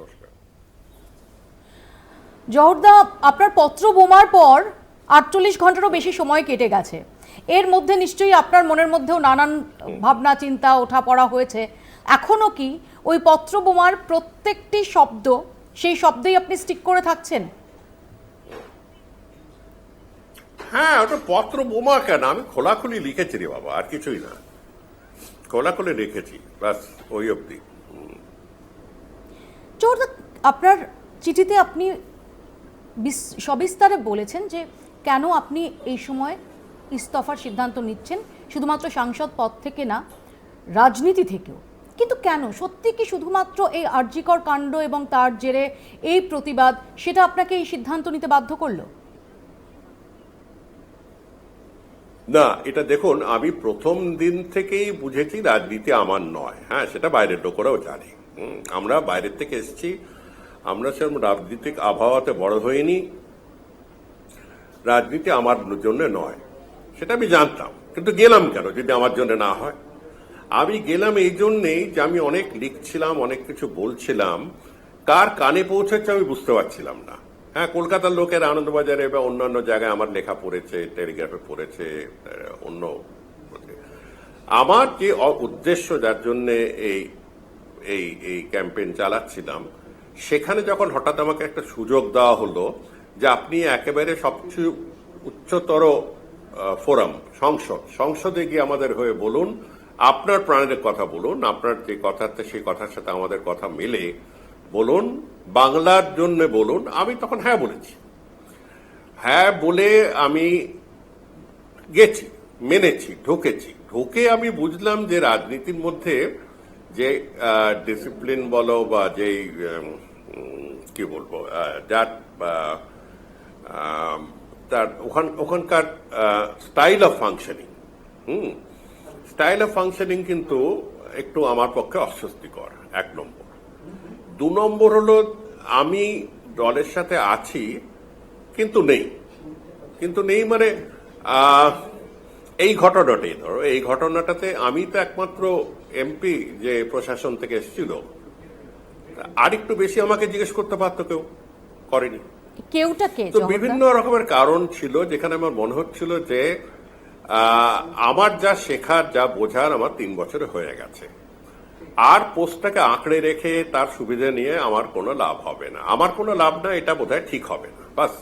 নমস্কার জহরদা আপনার পত্র বোমার পর আটচল্লিশ ঘন্টারও বেশি সময় কেটে গেছে। এর মধ্যে নিশ্চয়ই আপনার মনের মধ্যেও নানান ভাবনা চিন্তা ওঠা পড়া হয়েছে। এখনও কি ওই পত্র বোমার প্রত্যেকটি শব্দ সেই শব্দেই আপনি স্টিক করে থাকছেন? হ্যাঁ ওটা পত্র বোমা কেন? আমি খোলাখুলি লিখেছি রে বাবা আর কিছুই না। খোলাখুলি লিখেছি বাস ওই অবধি। আপনার চিঠিতে আপনি বিস- সবিস্তারে বলেছেন যে কেন আপনি এই সময় ইস্তফার সিদ্ধান্ত নিচ্ছেন, শুধুমাত্র সাংসদ পদ থেকে না, রাজনীতি থেকেও। কিন্তু কেন? সত্যি কি শুধুমাত্র এই আর্যিকর কাণ্ড এবং তার জেরে এই প্রতিবাদ, সেটা আপনাকে এই সিদ্ধান্ত নিতে বাধ্য করল? না, এটা দেখুন, আমি প্রথম দিন থেকেই বুঝেছি রাজনীতি আমার নয়। হ্যাঁ সেটা বাইরের লোকেরাও জানে। আমরা বাইরের থেকে এসেছি। আমরা সেরকম রাজনৈতিক আবহাওয়াতে বড় হইনি। রাজনীতি আমার জন্য নয়, সেটা আমি জানতাম। কিন্তু গেলাম কেন যদি আমার জন্য না হয়? আমি গেলাম এই জন্যেই যে আমি অনেক লিখছিলাম, অনেক কিছু বলছিলাম। কার কানে পৌঁছেছে আমি বুঝতে পারছিলাম না। হ্যাঁ কলকাতার লোকের আনন্দবাজারে বা অন্যান্য জায়গায় আমার লেখা পড়েছে, টেলিগ্রাফে পড়েছে, অন্য আমার যে উদ্দেশ্য যার জন্য এই এই এই ক্যাম্পেইন চালাচ্ছিলাম, সেখানে যখন হঠাৎ আমাকে একটা সুযোগ দেওয়া হলো যে আপনি একেবারে সবচেয়ে উচ্চতর ফোরাম, সংসদ, সংসদে গিয়ে আমাদের হয়ে বলুন, আপনার প্রাণের কথা বলুন, আপনার যে কথাতে সেই কথার সাথে আমাদের কথা মেলে, বলুন, বাংলার জন্য বলুন, আমি তখন হ্যাঁ বলেছি। হ্যাঁ বলে আমি গেছি, মেনেছি, ঢুকেছি। ঢুকে আমি বুঝলাম যে রাজনীতির মধ্যে যে ডিসিপ্লিন বলো বা যেই কি বলব যার তার ওখান, ওখানকার style of functioning hmm? Style of functioning কিন্তু একটু আমার পক্ষে অস্বস্তিকর, এক নম্বর। দু নম্বর হলো, আমি দলের সাথে আছি, কিন্তু নেই। কিন্তু নেই মানে এই ঘটনাটাই ধরো এই ঘটনাটাতে আমি তো একমাত্র এমপি যে প্রশাসন থেকে এসেছিল আর একটু বেশি আমাকে জিজ্ঞেস করতে পারতো কেউ? করেনি। তো বিভিন্ন রকমের কারণ ছিল যেখানে আমার মনে হচ্ছিল যে আমার যা শেখার যা বোঝার আমার তিন বছরে হয়ে গেছে। আর পোস্টটাকে আঁকড়ে রেখে তার সুবিধা নিয়ে আমার কোনো লাভ হবে না। আমার কোনো লাভ না এটা বোধহয় ঠিক হবে না। বাস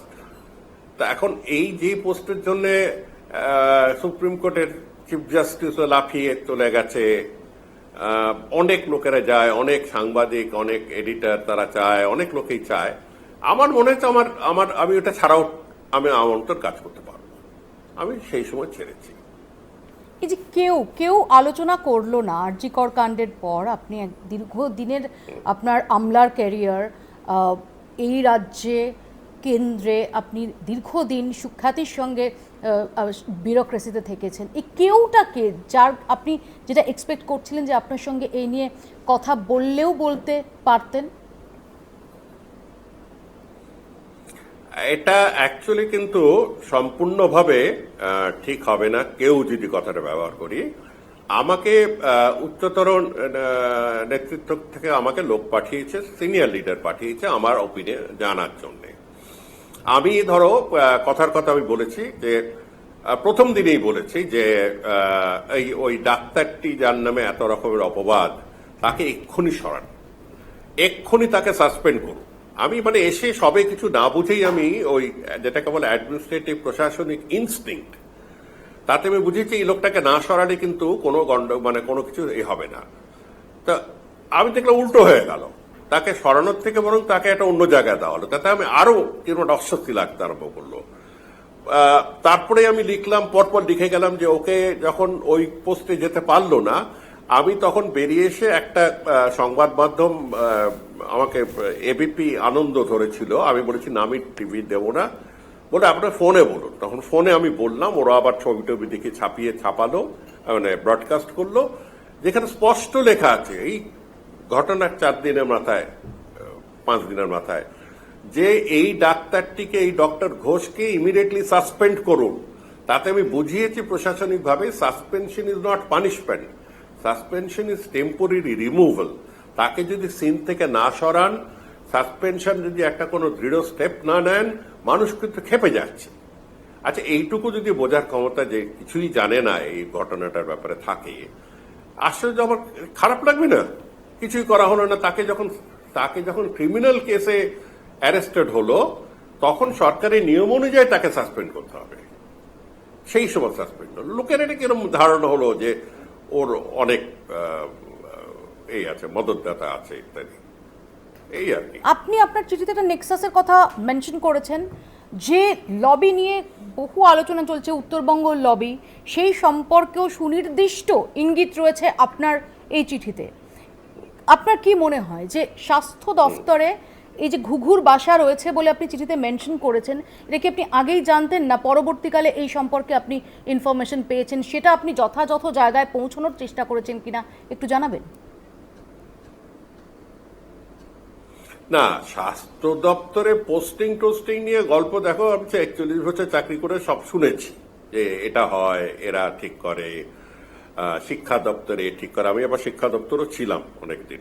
তা এখন এই যে পোস্টের জন্য সুপ্রিম কোর্টের চিফ জাস্টিসও লাফিয়ে চলে গেছে। অনেক লোকেরা যায়, অনেক সাংবাদিক, অনেক এডিটর তারা চায়, অনেক লোকেই চায়। আমার মনে হচ্ছে আমার আমার, আমি ওটা ছাড়াও আমি মতন কাজ করতে পারব। আমি সেই সময় ছেড়েছি। এই যে কেউ কেউ আলোচনা করল না আরজিকর কাণ্ডের পর, আপনি দীর্ঘদিনের আপনার আমলার ক্যারিয়ার এই রাজ্যে কেন্দ্রে আপনি দীর্ঘদিন সুখ্যাতির সঙ্গে বিউরোক্রেসিতে থেকেছেন। এই কেউটা কে যার আপনি যেটা এক্সপেক্ট করছিলেন যে আপনার সঙ্গে এই নিয়ে কথা বললেও বলতে পারতেন? এটা অ্যাকচুয়ালি কিন্তু সম্পূর্ণভাবে ঠিক হবে না কেউ যদি কথাটা ব্যবহার করি। আমাকে উচ্চতর নেতৃত্ব থেকে আমাকে লোক পাঠিয়েছে সিনিয়র লিডার পাঠিয়েছে, আমার ওপিনিয়ন জানার জন্য। আমি ধরো কথার কথা আমি বলেছি যে প্রথম দিনেই বলেছি যে এই ওই ডাক্তারটি যার নামে এত রকমের অপবাদ, তাকে এক্ষুনি সরান। এক্ষুনি তাকে সাসপেন্ড করুন। আমি মানে এসে সবে কিছু না বুঝেই আমি ওই, যেটাকে বলে অ্যাডমিনিস্ট্রেটিভ প্রশাসনিক ইনস্টিংক্ট, তাতে আমি বুঝেছি এই লোকটাকে না সরালে কিন্তু কোনো গন্ড মানে কোনো কিছু এ হবে না। তা আমি দেখলাম উল্টো হয়ে গেল। তাকে সরানোর থেকে বরং তাকে একটা অন্য জায়গায় দেওয়া হলো। তাতে আমি আরও কীরকম অস্বস্তি লাগতে আরম্ভ করল। তারপরে আমি লিখলাম, পরপর লিখে গেলাম যে ওকে যখন ওই পোস্টে যেতে পারল না, আমি তখন বেরিয়ে এসে একটা সংবাদ মাধ্যম আমাকে এবিপি আনন্দ ধরেছিল। আমি বলেছি, না, আমি টিভি দেবো না। বলে আপনার ফোনে বলুন। তখন ফোনে আমি বললাম, ওরা আবার ছবি টবি দেখে ছাপিয়ে ছাপালো মানে ব্রডকাস্ট করল। যেখানে স্পষ্ট লেখা আছে, এই ঘটনার চার দিনের মাথায় পাঁচ দিনের মাথায়, যে এই ডাক্তারটিকে, এই ডক্টর ঘোষকে ইমিডিয়েটলি সাসপেন্ড করুন। তাতে আমি বুঝিয়েছি প্রশাসনিকভাবে suspension is not punishment suspension is temporary removal তাকে যদি সিন থেকে না সরান সাসপেনশন যদি একটা কোনো দৃঢ় স্টেপ না নেন, মানুষ কিন্তু খেপে যাচ্ছে। আচ্ছা এইটুকু যদি বোঝার ক্ষমতা যে কিছুই জানে না এই ঘটনাটার ব্যাপারে থাকে, আসলে আমার খারাপ লাগবে না। কিছুই করা হলো না। তাকে যখন তাকে যখন ক্রিমিনাল কেসে অ্যারেস্টেড হলো, তখন সরকারের নিয়ম অনুযায়ী তাকে সাসপেন্ড করতে হবে। সেই সময় সাসপেন্ড হলো। লোকের এটা কীরকম ধারণা হলো যে ওর অনেক এই আছে, মদতদাতা আছে ইত্যাদি। এই আর আপনি আপনার চিঠিতে একটা নেক্সাসের কথা মেনশন করেছেন, যে লবি নিয়ে বহু আলোচনা চলছে, উত্তরবঙ্গ লবি সেই সম্পর্কেও সুনির্দিষ্ট ইঙ্গিত রয়েছে আপনার এই চিঠিতে। আপনার কি মনে হয় যে স্বাস্থ্য দফতরে এই যে ঘুঘুর বাসা রয়েছে বলে আপনি চিঠিতে মেনশন করেছেন, এটা কি আপনি আগেই জানতেন না পরবর্তীকালে এই সম্পর্কে আপনি ইনফরমেশন পেয়েছেন, সেটা আপনি যথাযথ জায়গায় পৌঁছানোর চেষ্টা করেছেন কিনা একটু জানাবেন? না, স্বাস্থ্য দপ্তরে পোস্টিং টোস্টিং নিয়ে গল্প দেখো, আমি একচল্লিশ বছর চাকরি করে সব শুনেছি যে এটা হয়, এরা ঠিক করে শিক্ষা দপ্তরে ঠিক করা আমি আবার শিক্ষা দপ্তরও ছিলাম অনেকদিন।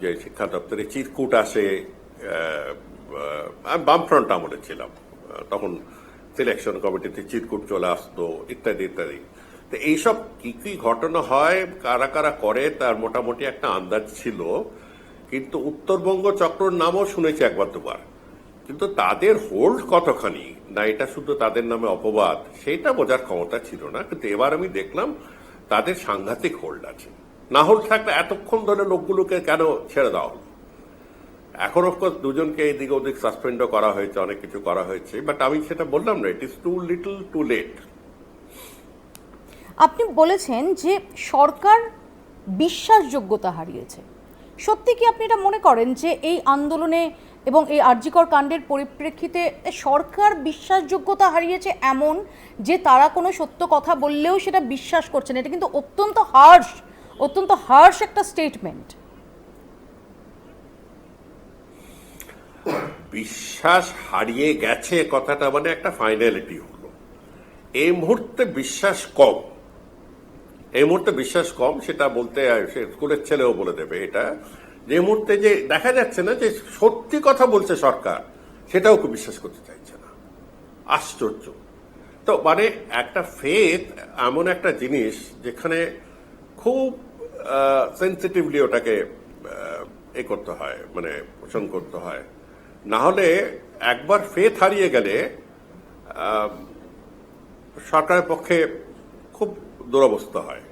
যে শিক্ষা দপ্তরে চিরকুট আসে আমি বামফ্রন্ট আমলে ছিলাম। তখন সিলেকশন কমিটিতে চিরকুট চলে আসতো, ইত্যাদি ইত্যাদি। তো এইসব কি কি ঘটনা হয়, কারা কারা করে, তার মোটামুটি একটা আন্দাজ ছিল। কিন্তু উত্তরবঙ্গ চক্রর নামও শুনেছি একবার দুবার। কিন্তু তাদের হোল্ড কতখানি? না, এটা শুধু তাদের নামে অপবাদ সেটা বোঝার ক্ষমতা ছিল না, কিন্তু এবার আমি দেখলাম তাদের সাংঘাতিক হোল্ড আছে। না হোল্ড থাকলে এতক্ষণ ধরে লোকগুলোকে কেন ছেড়ে দেওয়া হলো? এখন অফকোর্স দুজনকে এদিকে ওদিক সাসপেন্ডও করা হয়েছে, অনেক কিছু করা হয়েছে বাট আমি সেটা বললাম না it is too little too late আপনি বলেছেন যে সরকার বিশ্বাসযোগ্যতা হারিয়েছে। সত্যি কি আপনি এটা মনে করেন যে এই আন্দোলনে এবং এই আর্জিকর কাণ্ডের পরিপ্রেক্ষিতে সরকার বিশ্বাসযোগ্যতা হারিয়েছে এমন যে তারা কোনো সত্য কথা বললেও সেটা বিশ্বাস করছে না। এটা কিন্তু অত্যন্ত হার্শ অত্যন্ত হার্শ একটা স্টেটমেন্ট বিশ্বাস হারিয়ে গেছে কথাটা মানে একটা ফাইনালিটি হলো। এই মুহূর্তে বিশ্বাস কম। এই মুহূর্তে বিশ্বাস কম, সেটা বলতে স্কুলের ছেলেও বলে দেবে এটা। যে মুহূর্তে যে দেখা যাচ্ছে না যে সত্যি কথা বলছে সরকার, সেটাও কেউ বিশ্বাস করতে চাইছে না। আশ্চর্য। তো মানে একটা ফেথ এমন একটা জিনিস যেখানে খুব সেন্সিটিভলি ওটাকে এ করতে হয় মানে পোষণ করতে হয়। না হলে একবার ফেথ হারিয়ে গেলে সরকারের পক্ষে খুব দুরবস্থা হয়।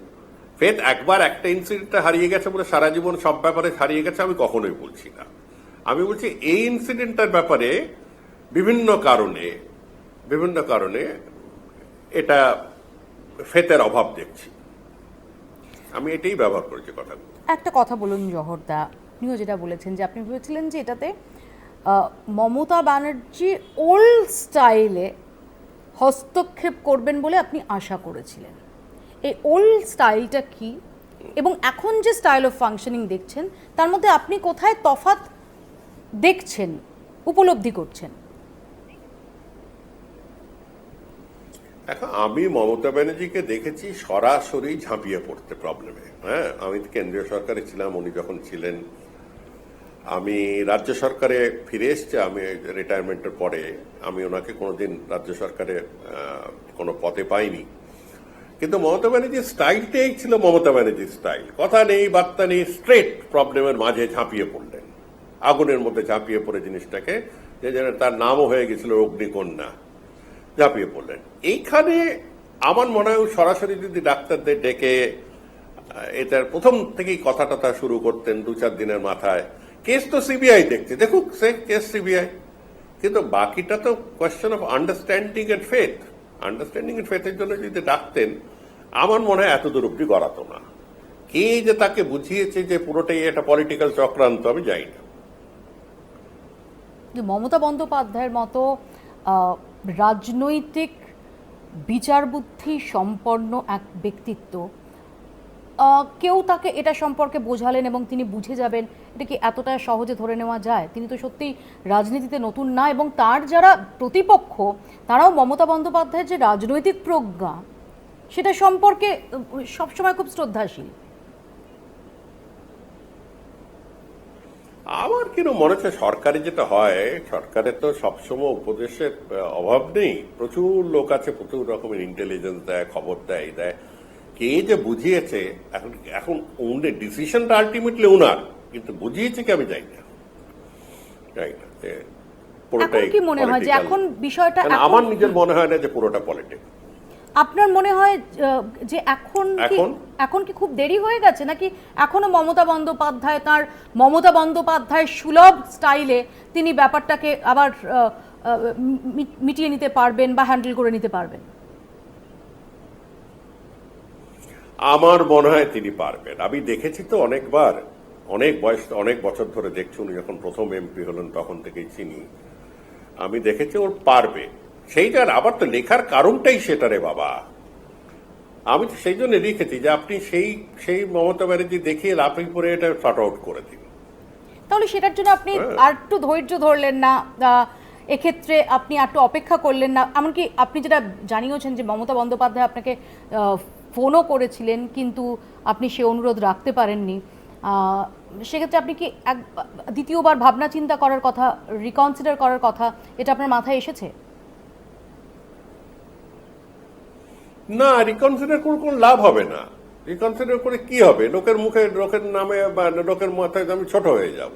ফেথ একবার একটা ইনসিডেন্টে হারিয়ে গেছে বলে সারা জীবন সব ব্যাপারে হারিয়ে গেছে, আমি কখনোই বলছি না। আমি বলছি, এই ইনসিডেন্টটার ব্যাপারে বিভিন্ন কারণে বিভিন্ন কারণে এটা ফেতের অভাব দেখছি। আমি এটাই ব্যবহার করেছি কথা একটা কথা বলুন জহরদা, আপনিও যেটা বলেছেন যে আপনি ভেবেছিলেন যে এটাতে মমতা ব্যানার্জি ওল্ড স্টাইলে হস্তক্ষেপ করবেন বলে আপনি আশা করেছিলেন। এই ওল্ড স্টাইলটা কি? এবং এখন যে স্টাইল অফ ফাংশনিং দেখছেন, তার মধ্যে আপনি কোথায় তফাত দেখছেন, উপলব্ধি করছেন? দেখো, আমি মমতা ব্যানার্জিকে দেখেছি সরাসরি ঝাঁপিয়ে পড়তে প্রবলেমে হ্যাঁ আমি কেন্দ্রীয় সরকারে ছিলাম, উনি যখন ছিলেন। আমি রাজ্য সরকারে ফিরে এসছে, আমি রিটায়ারমেন্টের পরে। আমি ওনাকে কোনোদিন রাজ্য সরকারে কোনো পদে পাইনি। কিন্তু মমতা ব্যানার্জির স্টাইলটাই ছিল মমতা ব্যানার্জির স্টাইল। কথা নেই, বার্তা নেই স্ট্রেট প্রবলেমের মাঝে ঝাঁপিয়ে পড়লেন। আগুনের মধ্যে ঝাঁপিয়ে পড়ে জিনিসটাকে, যে যেন তার নামও হয়ে গেছিল অগ্নিকন্যা। ঝাঁপিয়ে পড়লেন। এইখানে আমার মনে হয় সরাসরি যদি ডাক্তারদের ডেকে এটার প্রথম থেকেই কথা টথা শুরু করতেন দু চার দিনের মাথায়। কেস তো সিবিআই দেখছে। দেখুক, সে কেস সিবিআই কিন্তু বাকিটা তো question of understanding and faith understanding and ফেথের জন্য যদি ডাকতেন, আমার মনে হয় এত দূর অব্দি গড়াতো না। কে যে তাকে বুঝিয়েছে যে পুরোটাই একটা পলিটিক্যাল চক্রান্ত, আমি যাই না। মমতা বন্দ্যোপাধ্যায়ের মতো রাজনৈতিক বিচার বুদ্ধি সম্পন্ন এক ব্যক্তিত্ব কেউ তাকে এটা সম্পর্কে বোঝালেন এবং তিনি বুঝে যাবেন এটা কি এতটা সহজে ধরে নেওয়া যায়। তিনি তো সত্যিই রাজনীতিতে নতুন না এবং তার যারা প্রতিপক্ষ, তারাও মমতা বন্দ্যোপাধ্যায়ের যে রাজনৈতিক প্রজ্ঞা, সেটা সম্পর্কে সবসময় খুব শ্রদ্ধাশীল। আমার কিন্তু মনে হচ্ছে সরকারি যেটা হয়, সরকারের তো সবসময় উপদেশের অভাব নেই। প্রচুর লোক আছে, প্রচুর রকমের ইন্টেলিজেন্স দেয়, খবর দেয় দেয়। কে যে বুঝিয়েছে এখন এখন উনি ডিসিশনটা আলটিমেটলি উনার কিন্তু বুঝিয়েছে কি আমি জানি না। জানি না এখন পুরোটাই কি মনে হয় যে এখন বিষয়টা আমার নিজের মনে হয় না যে পুরোটা পলিটিক্স আপনার মনে হয় যে এখন এখন? কি খুব দেরি হয়ে গেছে? নাকি এখনও মমতা বন্দ্যোপাধ্যায় তার মমতা বন্দ্যোপাধ্যায় সুলভ স্টাইলে তিনি ব্যাপারটাকে আবার মিটিয়ে নিতে পারবেন বা হ্যান্ডেল করে নিতে পারবেন? আমার মনে হয় তিনি পারবেন। আমি দেখেছি তো অনেকবার অনেক বয়স অনেক বছর ধরে দেখছি উনি যখন প্রথম এমপি হলেন তখন থেকেই চিনি। আমি দেখেছি ওর পারবে। সেইটার আবার তো লেখার কারণটাই সেটা রে বাবা। আমি তো সেই জন্য লিখেছি যে আপনি সেই সেই মমতা ব্যানার্জি দেখিয়ে লাফি পরে এটা শর্ট আউট করে দিন। তাহলে সেটার জন্য আপনি হ্যাঁ। আর একটু ধৈর্য ধরলেন না এক্ষেত্রে আপনি আর একটু অপেক্ষা করলেন না। এমনকি আপনি যেটা জানিয়েছেন যে মমতা বন্দ্যোপাধ্যায় আপনাকে ফোনও করেছিলেন, কিন্তু আপনি সে অনুরোধ রাখতে পারেননি। সেক্ষেত্রে আপনি কি এক, দ্বিতীয়বার ভাবনা চিন্তা করার কথা রিকনসিডার করার কথা, এটা আপনার মাথায় এসেছে? না রিকনসিডার করে কোনো লাভ হবে না। রিকনসিডার করে কি হবে? লোকের মুখে, লোকের নামে বা লোকের মাথায় আমি ছোট হয়ে যাব।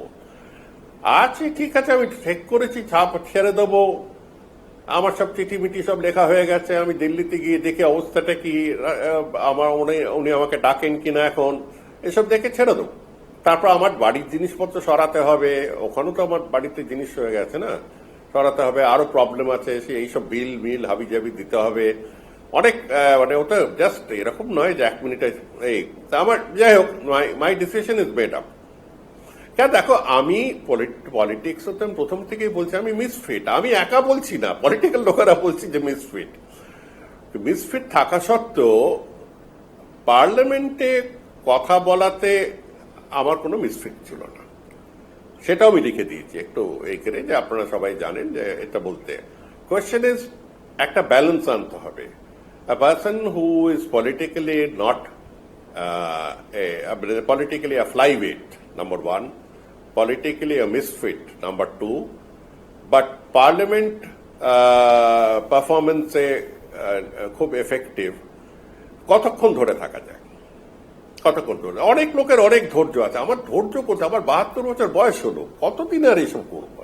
আছে ঠিক আছে, আমি ঠিক করেছি, ছাপ ছেড়ে দেবো। আমার সব চিঠি মিটি সব লেখা হয়ে গেছে, আমি দিল্লিতে গিয়ে দেখি অবস্থাটা কি আমার উনি উনি আমাকে ডাকেন কিনা এখন, এসব দেখে ছেড়ে দেবো। তারপর আমার বাড়ির জিনিসপত্র সরাতে হবে, ওখানেও তো আমার বাড়িতে জিনিস হয়ে গেছে না, সরাতে হবে, আরও প্রবলেম আছে সে এইসব বিল, মিল হাবি জাবি দিতে হবে। অনেক মানে ওটা জাস্ট এরকম নয় যে এক মিনিটে এই আমার, যাই হোক my my decision is made up কেন দেখো আমি পলিটিক্স হতে আমি প্রথম থেকেই বলছি আমি মিসফিট আমি একা বলছি না পলিটিক্যাল লোকেরা বলছি যে মিসফিট মিসফিট থাকা সত্ত্বেও পার্লামেন্টে কথা বলাতে আমার কোনো মিসফিট ছিল না। সেটাও আমি লিখে দিয়েছি একটু এই যে আপনারা সবাই জানেন যে এটা বলতে। কোয়েশ্চেন ইজ একটা ব্যালেন্স আনতে হবে। A person who is politically a, politically a flyweight number one politically a misfit number two. But parliament uh, performance এ uh, খুব এফেক্টিভ কতক্ষণ ধরে থাকা যায়? কতক্ষণ ধরে? অনেক লোকের অনেক ধৈর্য আছে। আমার ধৈর্য করতে আমার বাহাত্তর বছর বয়স হলো। কতদিন আর এইসব করব?